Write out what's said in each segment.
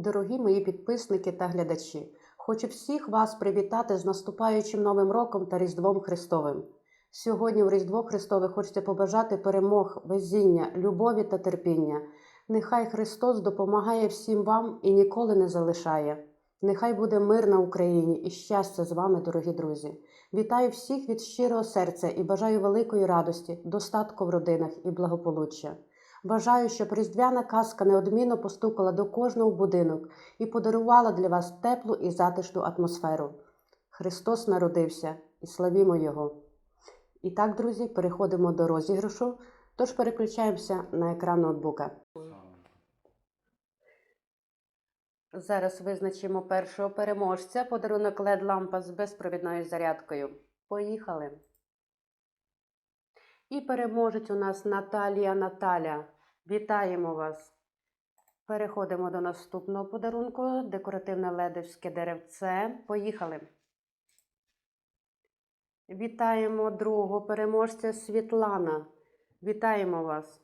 Дорогі мої підписники та глядачі, хочу всіх вас привітати з наступаючим Новим роком та Різдвом Христовим. Сьогодні в Різдво Христове хочеться побажати перемог, везіння, любові та терпіння. Нехай Христос допомагає всім вам і ніколи не залишає. Нехай буде мир на Україні і щастя з вами, дорогі друзі. Вітаю всіх від щирого серця і бажаю великої радості, достатку в родинах і благополуччя. Бажаю, щоб різдвяна казка неодмінно постукала до кожного будинок і подарувала для вас теплу і затишну атмосферу. Христос народився і славімо Його. І так, друзі, переходимо до розіграшу, тож переключаємося на екран ноутбука. Зараз визначимо першого переможця. Подарунок led лампа з безпровідною зарядкою. Поїхали! І переможець у нас Наталія Наталя. Вітаємо вас! Переходимо до наступного подарунку. Декоративне ледовське деревце. Поїхали! Вітаємо другого переможця Світлана. Вітаємо вас!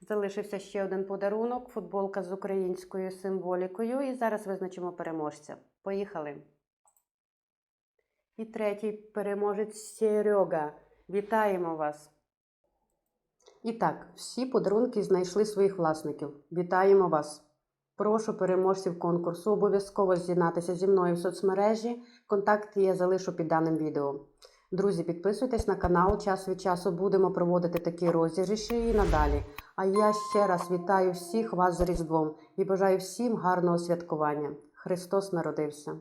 Залишився ще один подарунок футболка з українською символікою. І зараз визначимо переможця. Поїхали! І третій переможець Серега. Вітаємо вас! І так, всі подарунки знайшли своїх власників. Вітаємо вас! Прошу переможців конкурсу обов'язково з'єднатися зі мною в соцмережі. Контакти я залишу під даним відео. Друзі, підписуйтесь на канал. Час від часу будемо проводити такі розіграші і надалі. А я ще раз вітаю всіх вас з Різдвом і бажаю всім гарного святкування. Христос народився!